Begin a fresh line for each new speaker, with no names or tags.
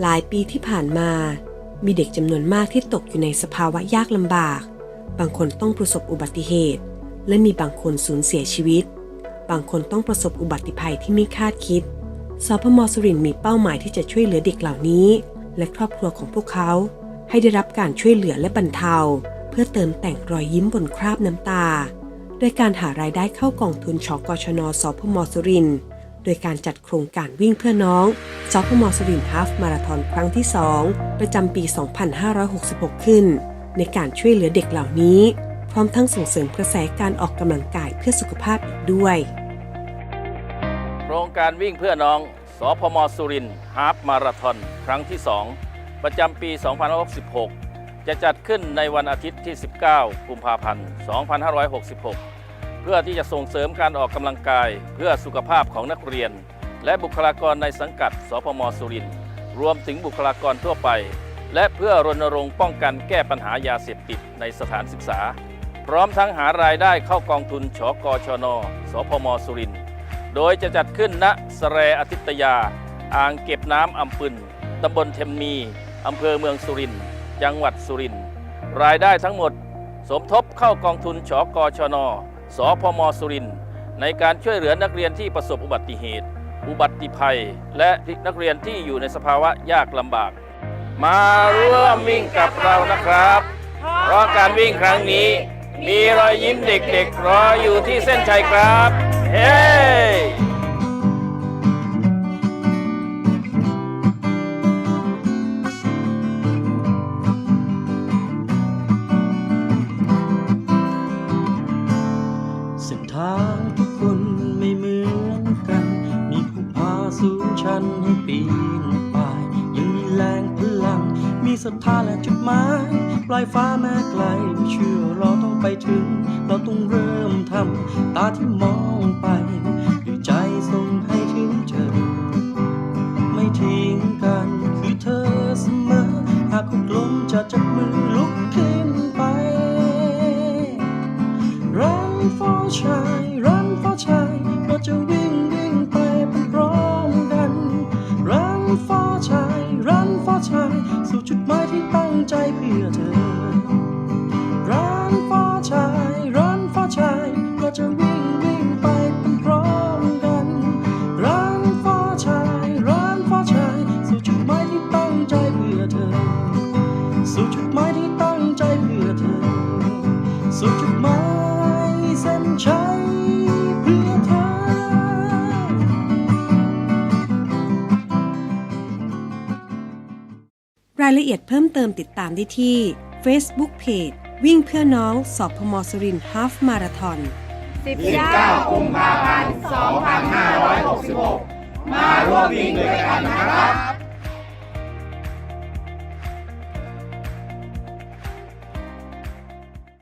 หลายปีที่ผ่านมา มีเด็กจำนวนมากที่ตกอยู่ในสภาวะยากลำบาก บางคนต้องประสบอุบัติเหตุ และมีบางคนสูญเสียชีวิต บางคนต้องประสบอุบัติภัยที่ไม่คาดคิด สพมสุรินมีเป้าหมายที่จะช่วยเหลือเด็กเหล่านี้ และครอบครัวของพวกเขา ให้ได้รับการช่วยเหลือและบรรเทา เพื่อเติมแต่งรอยยิ้มบนคราบน้ำตา โดยการหารายได้เข้ากองทุนชกชน สพมสุรินทร์ โดยการจัดโครงการวิ่งเพื่อน้องสพมสุรินทร์ฮาฟมาราธอนครั้งที่ 2 ประจำปี 2566 ขึ้น ในการช่วยเหลือเด็กเหล่านี้ พร้อมทั้งส่งเสริมกระแสการออกกำลังกายเพื่อสุขภาพอีกด้วย
โครงการวิ่งเพื่อน้องสพมสุรินทร์ฮาฟมาราธอนครั้งที่ 2 ประจำปี 2566 จะจัดขึ้นในวันอาทิตย์ที่ 19 กุมภาพันธ์ 2566 พื่อที่จะส่งเสริมการออกกำลังกาย เพื่อสุขภาพของนักเรียน และบุคลากรในสังกัด สพมสุรินทร์รวมถึงบุคลากรทั่วไป และเพื่อรณรงค์ป้องกันแก้ปัญหายาเสพติดในสถานศึกษา พร้อมทั้งหารายได้เข้ากองทุนชกชน สพมสุรินทร์โดยจะจัดขึ้นณสแรอาทิตยา อ่างเก็บน้ำอำปึนตำบลเทมมีอำเภอเมืองสุรินทร์จังหวัดสุรินทร์รายได้ทั้งหมด สมทบเข้ากองทุนชกชน สพมสุรินในการช่วยเหลือนักเรียนที่ประสบอุบัติเหตุ อุบัติภัย และนักเรียนที่อยู่ในสภาวะยากลำบาก มาร่วมวิ่งกับเรานะครับ เพราะการวิ่งครั้งนี้ มีรอยยิ้มเด็กๆรออยู่ที่เส้นชัยครับ เฮ้ั
นให้ปีนป่ายยังมีแรงพลัง มีศรัทธาและจุดหมายปลายฟ้าแม้ไกลไม่เชื่อเราต้องไปถึง เราต้องเริ่มทำตาที่มองไปด้วยใจส่งให้ถึงเจอไม่ทิ้งกันคือเธอเสมอ หากคุกลมจะจับมือลุกขึ้นไป Run for shine Run for shine เราจะวิ่ง ฟ้าชายรันฟ้าชายสู่จุดหมายที่ตั้งใจเพื่อเธอรันฟ้าชายรันฟ้าชายเราจะวิ่งวิ่งไปเป็นพร้อมกันรันฟ้าชายรันฟ้าชายสู่จุดหมายที่ตั้งใจเพื่อเธอ สู่จุดหมายที่
รายละเอียดเพิ่มเติมติดตามได้ที่ Facebook Page วิ่งเพื่อน้องสอบพมสุรินทร์ฮาฟมาราทอน
19กุมภาพันธ์2566 มาร่วมวิ่งด้วยกันนะครับ